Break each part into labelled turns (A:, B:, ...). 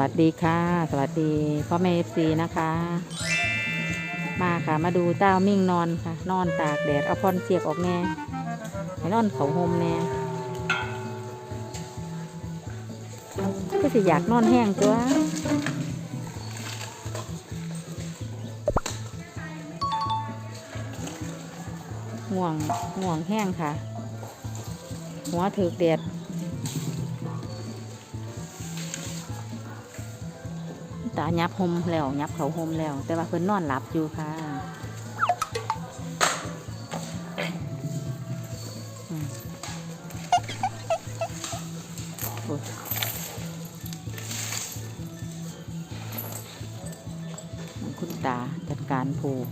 A: วัสดีค่ะ สวัสดีพ่อแม่เอฟซีนะคะ มาค่ะมาดูเต้ามิ่งนอนค่ะ นอนตากแดดเอาพอนเสียกออกแน่ให้นอนเขาโฮมแน่ก็สิอยากนอนแห้งตัวง่วงง่วงแห้งค่ะ หัวถือแดด ตายับหมแล้วยับเขาหมแล้ว แต่ว่าเพิ่นนอนหลับอยู่ค่ะคุณตาจัดการผูก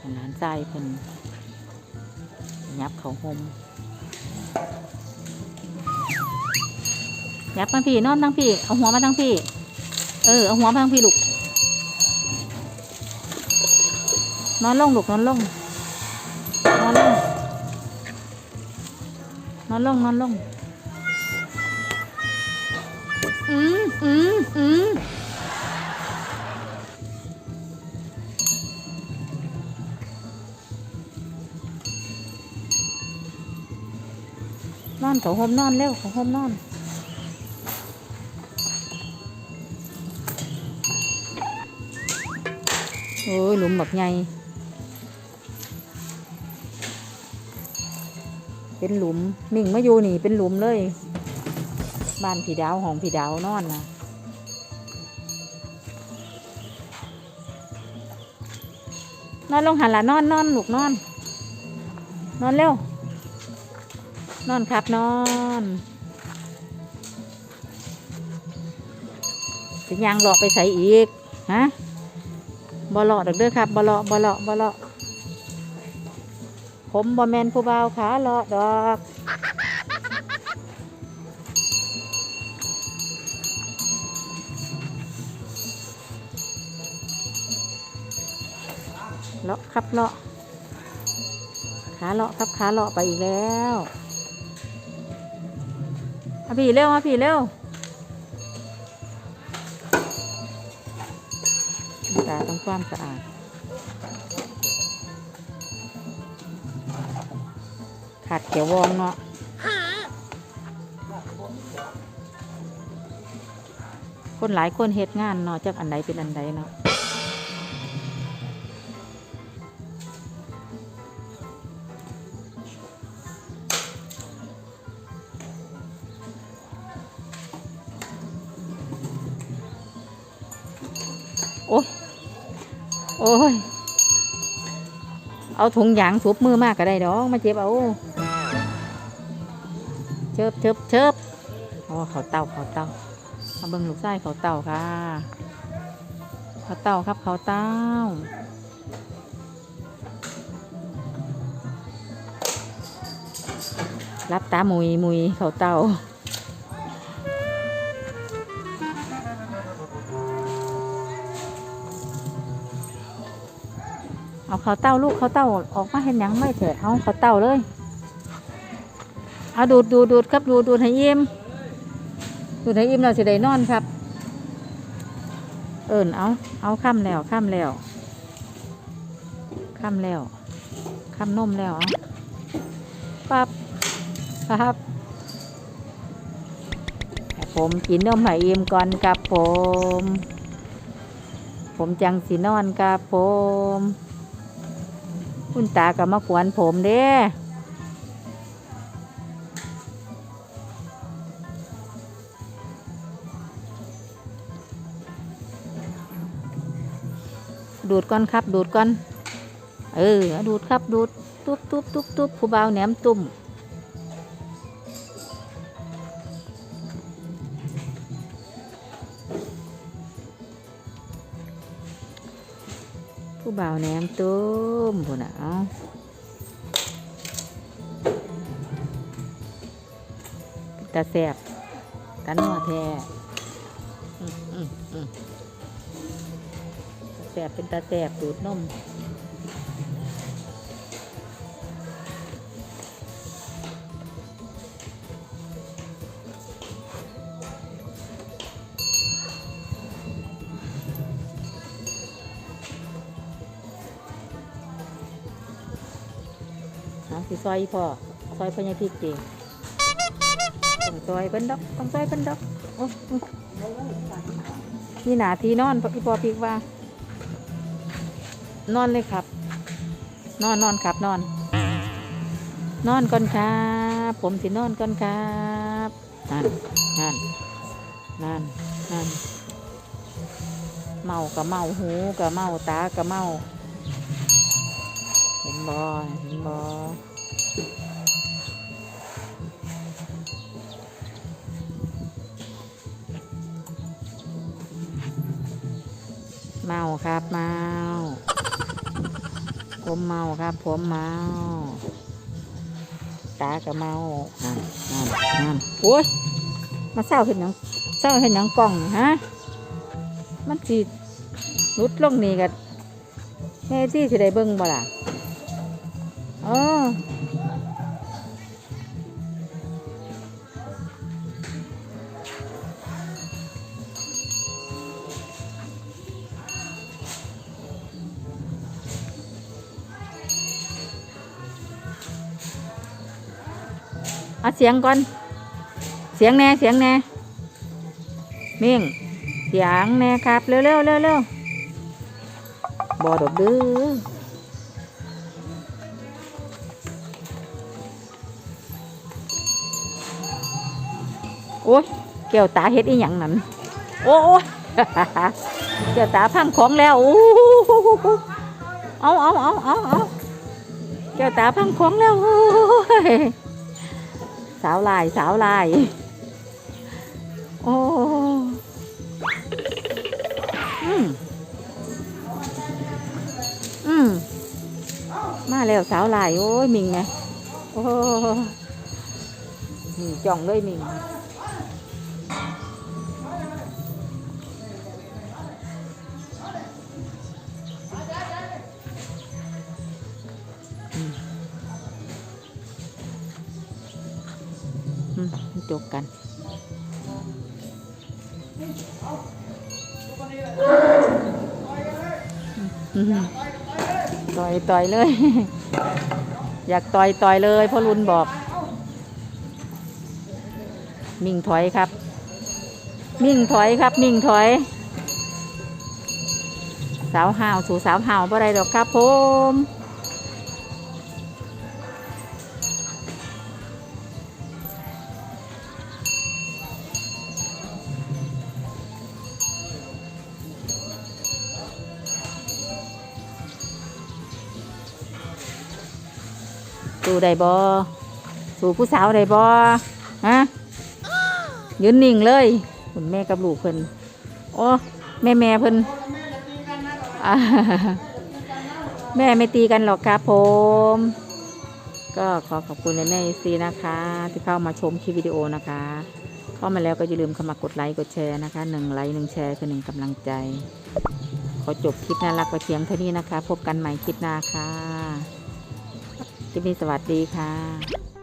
A: ขนานใจเพิ่นยับเขาหม ยับมาพี่นอนตั้งพี่ เอาหัวมาตั้งพี่ เออ เอาหัวมาตั้งพี่ลูก นอนลงลูกนอนลง นอนลง นอนลงนอนลง อืมอืมอืมนอนเขาห่มนอนเร็วเขาห่มนอน โอ้ยหลุมแบักใหญ่เป็นหลุมมิ่งมาอยู่นี่เป็นหลุมเลยบ้านผีดาวของผีดาวนอนนะนอนลงหันหละนอนนอนหลูกนอน นอนเร็ว นอนครับนอนสิยางหลอกไปใส่อีก ฮะ บอเลาะดอกเด้อครับบอเลาะบอเลาะบอเลาะผมบอแมนผู้บ่าวขาเลาะดอกเลาะครับเลาะขาเลาะครับขาเลาะไปอีกแล้วมาพี่เร็วมาพี่เร็ว ตาต้องความสะอาด ขาดเขียววองเนาะคนหลายคนเฮ็ดงานเนาะจากอันใดเป็นอันใดเนาะโอ้ย โอ้ย เอาถุงยางทุบมือมากก็ได้ดอกมาเจ็บเอาเชิบเชิบเชิบโอ๋อเขาเต่าเขาเต่ามาเบิ่งลูกไส้เขาเต่าค่ะ เขาเต่าครับเขาเต่ารับตามุยมุยเขาเต่า เอาเขาเต้าลูกเขาเต้าออกมาเห็นหยังไม่เถอะเอาเขาเต้าเลยเอาดูดดูดดูดครับดูดูดให้อิ่มดูดให้อิ่มเราจะได้นอนครับ เอิญเอาเอาข้ามแล้วข้ามแล้วข้ามแล้วข้ามนมแล้วเอาปั๊บปั๊บผมกินนมให้อิ่มก่อนครับผม ผมจังสีนอนครับผม คุณตาก็มากวนผมเด้ดูดก่อนครับ ดูดก่อน เออ ดูดครับ ดูด ตุ๊บตุ๊บตุ๊บตุ๊บผู้บ่าแหนมตุ่ม บ่าวแหนมตุ้มบุน่ะเอาตาแสบตาหนอแท้อืมอืมอืมตาแสบเป็นตาแสบดูดนม สิซอยอีพ่อซอยพญาพริกดีต้องซอยเพิ่นดอกต้องซอยเพิ่นดอกโอ้นี่หนาทีนอนพี่พ่อพริกว่า นอนเลยครับ นอนนอนครับนอน นอนก่อนครับ ผมสินอนก่อนครับนั่นนั่นนั่นนั่นเมากับเมาหูกับเมาตากับเมา เห็นบอเห็นบอ เมาครับเมาผมเมาครับ ผมเมา ตากับเมานั่นนั่นนั่นโอ้ยมาเศร้าเห็นหยังเศร้าเห็นหยังกล่องฮะมันสิรุดลงนี่กันแม่ที่สิได้เบิ่งบ่ล่ะเออ เอาเสียงก่อน เสียงแน่เสียงแน่เม่งเสียงแน่ครับ เร็วเร็วเร็วเร็วบอดอกดื้อโอ้ยแก้วตาเฮ็ดอีหยังนั่นโอ้ยแก้วตาพังของแล้วโอ้โหเอาเอาเอาเอาเอาแก้วตาพังของแล้ว สาวลายสาวลาย โอ้อืมอืมมาแล้วสาวลาย โอ้ยมิงไงโอ้มิงจ่องเลยมิง จบกันต่อยต่อยเลย อยากต่อยต่อยเลยพ่อรุนบอก มิ่งถอยครับ มิ่งถอยครับ มิ่งถอย สาวห่าวสู่สาวห่าวบ่ได้ดอกครับผม สู่ได้บ่สู่ผู้สาวได้บ่ฮะยืนนิ่งเลยคุณแม่กับลูกเพิ่นโอ้แม่แม่เพิ่นแม่ไม่ตีกันหรอกครับผม ก็ขอขอบคุณในแม่ซีนะคะ ที่เข้ามาชมคลิปวิดีโอนะคะ เข้ามาแล้วก็อย่าลืมเข้ามากดไลค์กดแชร์นะคะหนึ่งไลค์หนึ่งแชร์คือหนึ่งกำลังใจ ขอจบคลิปน่ารักประเทียงเท่านี้นะคะ พบกันใหม่คลิปหน้าค่ะ คลิปนี้สวัสดีค่ะ